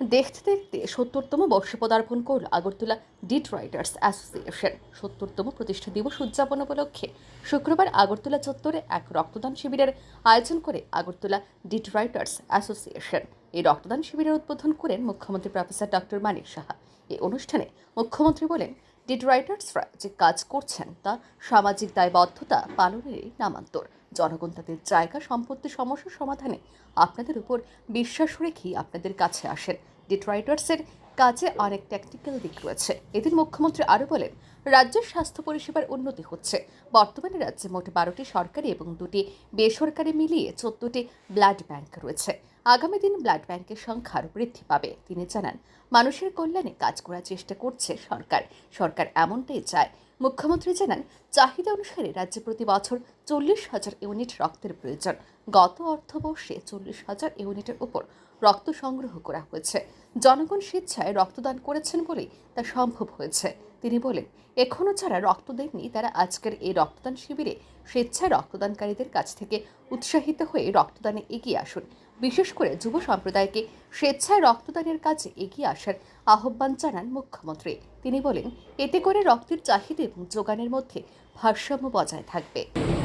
দেখতে দেখতে সত্তরতম বর্ষে পদার্পণ করল আগরতলা ডিট রাইটার্স অ্যাসোসিয়েশন। সত্তরতম প্রতিষ্ঠা দিবস উদযাপন উপলক্ষে শুক্রবার আগরতলা চত্বরে এক রক্তদান শিবিরের আয়োজন করে আগরতলা ডিট রাইটার্স অ্যাসোসিয়েশন। এই রক্তদান শিবিরের উদ্বোধন করেন মুখ্যমন্ত্রী প্রফেসর ডক্টর মানিক সাহা। এই অনুষ্ঠানে মুখ্যমন্ত্রী বলেন ডিট রাইটার্সরা যে কাজ করছেন, তা সামাজিক দায়বদ্ধতা পালনেরই নামান্তর। জনগণ তাদের জায়গা, সম্পত্তি, সমস্যার সমাধানে আপনাদের উপর বিশ্বাস রেখেই আপনাদের কাছে আসেন। ডিট্রাইটার্সের কাজে অনেক ট্যাকটিক্যাল দিক রয়েছে। এদিন মুখ্যমন্ত্রী আরও বলেন, রাজ্যের স্বাস্থ্য পরিষেবার উন্নতি হচ্ছে। বর্তমানে রাজ্যে মোট বারোটি সরকারি এবং দুটি বেসরকারি মিলিয়ে চোদ্দটি ব্লাড ব্যাংক রয়েছে। আগামী দিন ব্লাড ব্যাংকের সংখ্যা আরও বৃদ্ধি পাবে, তিনি জানান। মানুষের কল্যাণে কাজ করার চেষ্টা করছে সরকার। সরকার এমনটাই চায়। মুখ্যমন্ত্রী জানান, চাহিদা অনুসারে রাজ্যে প্রতি বছর চল্লিশ হাজার ইউনিট রক্তের প্রয়োজন। গত অর্থবর্ষে চল্লিশ হাজার ইউনিটের উপর রক্ত সংগ্রহ করা হয়েছে। জনগণ স্বেচ্ছায় রক্তদান করেছেন বলেই তা সম্ভব হয়েছে। তিনি বলেন এখনও যারা রক্ত দেননি, তারা আজকের এই রক্তদান শিবিরে স্বেচ্ছায় রক্তদানকারীদের কাছ থেকে উৎসাহিত হয়ে রক্তদানে এগিয়ে আসুন। বিশেষ করে যুব সম্প্রদায়কে স্বেচ্ছায় রক্তদানের কাজে এগিয়ে আসার আহ্বান জানান মুখ্যমন্ত্রী। তিনি বলেন, এতে করে রক্তের চাহিদা এবং যোগানের মধ্যে ভারসাম্য বজায় থাকবে।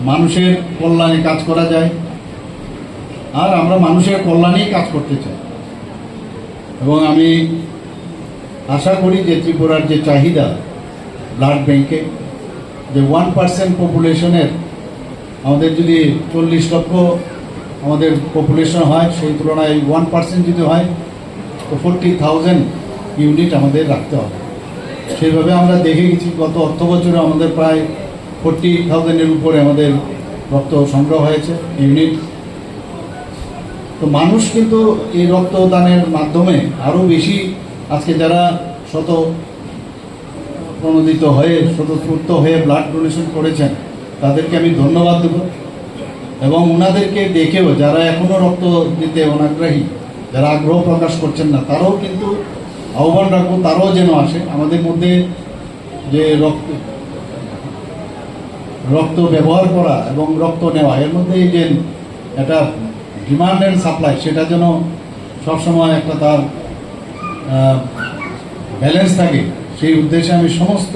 মানুষের কল্যাণে কাজ করা যায় আর আমরা মানুষের কল্যাণেই কাজ করতে চাই। এবং আমি আশা করি যে ত্রিপুরার যে চাহিদা ব্লাড ব্যাংকে যে ওয়ান পার্সেন্ট পপুলেশনের আমাদের যদি চল্লিশ লক্ষ আমাদের পপুলেশন হয়, সেই তুলনায় ওয়ান পার্সেন্ট যদি হয়, তো ফোরটি থাউজেন্ড ইউনিট আমাদের রাখতে হবে। সেইভাবে আমরা দেখে গেছি, গত অর্থ বছরে আমাদের প্রায় ফোরটি থাউজেন্ডের উপরে আমাদের রক্ত সংগ্রহ হয়েছে ইউনিট তো মানুষ কিন্তু এই রক্তদানের মাধ্যমে আরও বেশি আজকে যারা শত প্রণোদিত হয়ে, স্বতঃস্ফূর্ত হয়ে ব্লাড ডোনেশন করেছেন, তাদেরকে আমি ধন্যবাদ দেব। এবং ওনাদেরকে দেখেও যারা এখনও রক্ত দিতে অনাগ্রহী, যারা আগ্রহ প্রকাশ করছেন না, তারাও কিন্তু আহ্বান রাখব, তারাও যেন আসে। আমাদের মধ্যে যে রক্ত রক্ত ব্যবহার করা এবং রক্ত নেওয়া, এর মধ্যে এই যে একটা ডিমান্ড অ্যান্ড সাপ্লাই সেটা যেন সবসময় একটা তার ব্যালেন্স থাকে, সেই উদ্দেশ্যে আমি সমস্ত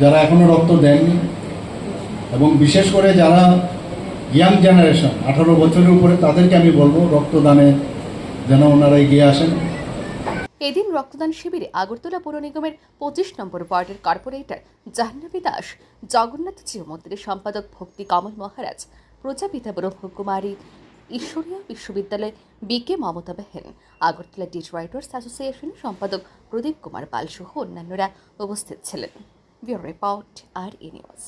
যারা এখনও রক্ত দেননি এবং বিশেষ করে যারা ইয়াং জেনারেশন আঠারো বছরের উপরে তাদেরকে আমি বলব রক্তদানে যেন ওনারা এগিয়ে আসেন। এদিন রক্তদান শিবিরে আগরতলা পৌর নিগমের পঁচিশ নম্বর ওয়ার্ডের কর্পোরেটর জাহ্নবী দাস, জগন্নাথ জিও মন্দিরের সম্পাদক ভক্তি কমল মহারাজ, প্রজাপিতা ব্রহ্মকুমারী ঈশ্বরীয় বিশ্ববিদ্যালয় B K Mamata বেহেন, Agartala ডিট writers অ্যাসোসিয়েশনের সম্পাদক প্রদীপ কুমার পাল সহ অন্যান্যরা উপস্থিত ছিলেন। Bureau report R E news